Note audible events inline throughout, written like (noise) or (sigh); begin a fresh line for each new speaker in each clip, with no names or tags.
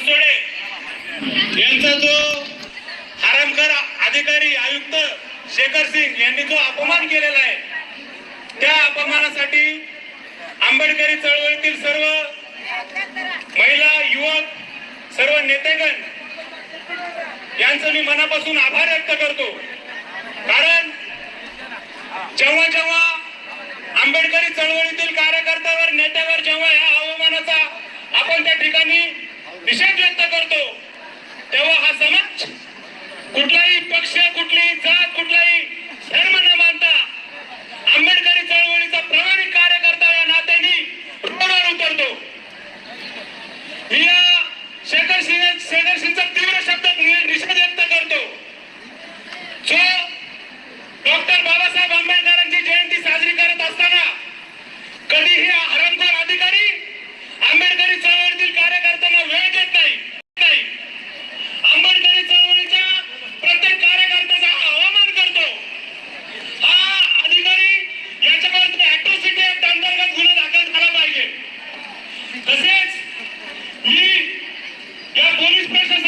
बनसोडे यांचा जो आरामकर अधिकारी आयुक्त शेखर सिंग यांनी जो अपमान केलेला आहे त्या अपमानासाठी आंबेडकरी चळवळीतील सर्व महिला युवक सर्व नेतेगण यांचं मी मनापासून आभार व्यक्त करतो. कारण जेव्हा जेव्हा आंबेडकरी चळवळीतील कार्यकर्त्यावर नेत्यावर जेव्हा या अवमानाचा आपण त्या ठिकाणी समाज कुठलाही पक्ष कुठलीही जात कुठलाही धर्म न मानता आंबेडकरी चळवळीचा प्रामाणिक कार्यकर्ता या नात्याने रोडावर उतरतो. या शेखर सिंह शेखर सिंग Please, (laughs) please,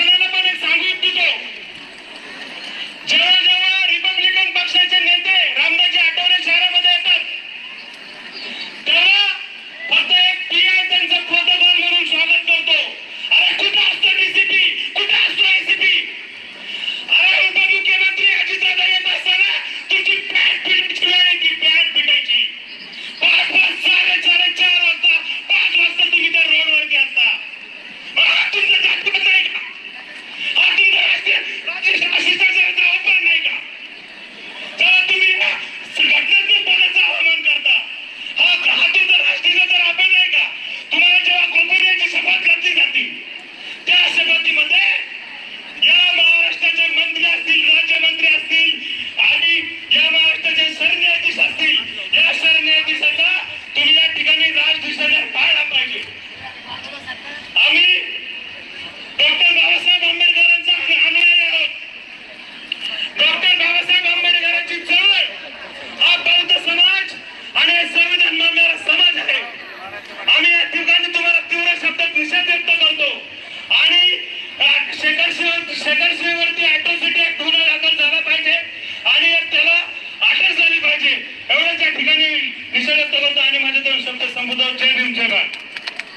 मिसळत होतो आणि माझ्या दोन शब्द संबोधाव जय भीम जय भारत.